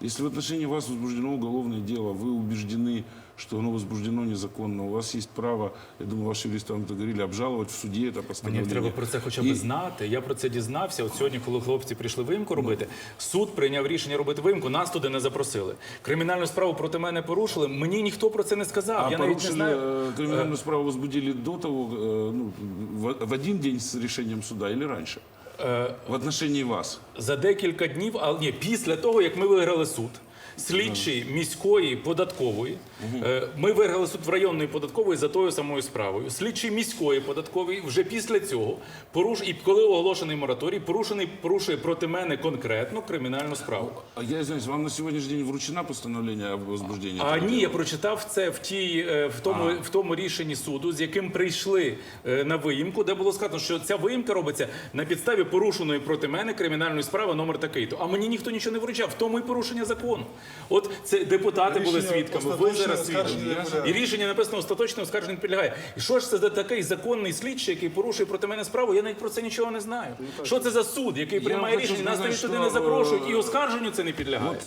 Если в отношении вас возбуждено уголовное дело, вы убеждены, что оно возбуждено незаконно, у вас есть право, я думаю, ваши юристы вам это говорили, обжаловать в суде это Мені постановление. треба про це хоча б І- знати. Я про це дізнався. От сьогодні, коли хлопці прийшли виїмку робити, суд прийняв рішення робити виїмку, нас туди не запросили. Кримінальну справу проти мене порушили. Мені ніхто про це не сказав. А я навіть не порушили, знаю. э, криминальную справу возбудили до того, э, ну, в, в один день с решением суда или раньше? Е, В отношении вас? за декілька днів, а ні, після того, як ми виграли суд. Слідчий міської податкової, е, ми виграли суд в районної податкової за тою самою справою. Слідчий міської податкової вже після цього поруш і коли оголошений мораторій, порушений порушує проти мене конкретно кримінальну справу. А Я извиняюсь, вам на сегодняшний день вручено постановление об возбуждении? А ні, я прочитав це в тій е, в тому, в тому рішенні суду, з яким прийшли е, на виїмку, де було сказано, що ця виїмка робиться на підставі порушеної проти мене кримінальної справи номер такий. То а мені ніхто нічого не вручав. В тому і порушення закону. От це депутати були Рішення свідками. Ви остаточне зараз оскарження не підлягає. І рішення написано остаточно оскарження не підлягає. І що ж це за такий законний слідчий, який порушує проти мене справу? Я навіть про це нічого не знаю. Що це за суд, який приймає хочу рішення? Нас сказати, навіть туди що, не запрошують, і оскарженню це не підлягає.